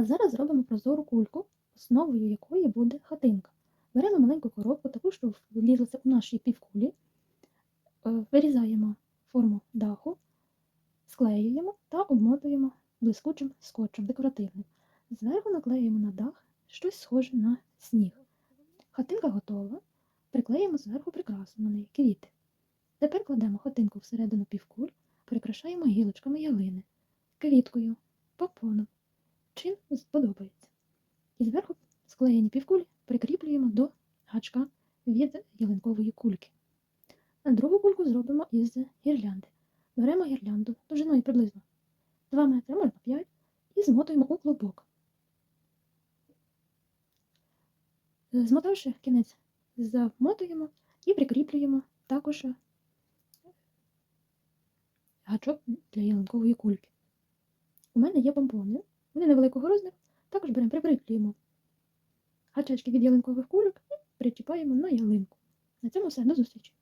А зараз зробимо прозору кульку, основою якої буде хатинка. Беремо маленьку коробку, таку, що влізлася у наші півкулі, е, вирізаємо форму даху, склеюємо та обмотуємо блискучим скотчем декоративним. Зверху наклеюємо на дах щось схоже на сніг. Хатинка готова, приклеїмо зверху прикрасу на неї квіти. Тепер кладемо хатинку всередину півкуль, прикрашаємо гілочками ялини, квіткою, попоном, чим сподобається. І зверху склеєні півкулі прикріплюємо до гачка від ялинкової кульки. А другу кульку зробимо із гірлянди. Беремо гірлянду довжиною приблизно 2 метри, можна 5, і змотуємо у клубок. Змотавши кінець, замотуємо і прикріплюємо також гачок для ялинкової кульки. У мене є помпони, вони невеликого розміру, також беремо, прикріплюємо гачечки від ялинкових кульок і причіпаємо на ялинку. На цьому все, до зустрічі!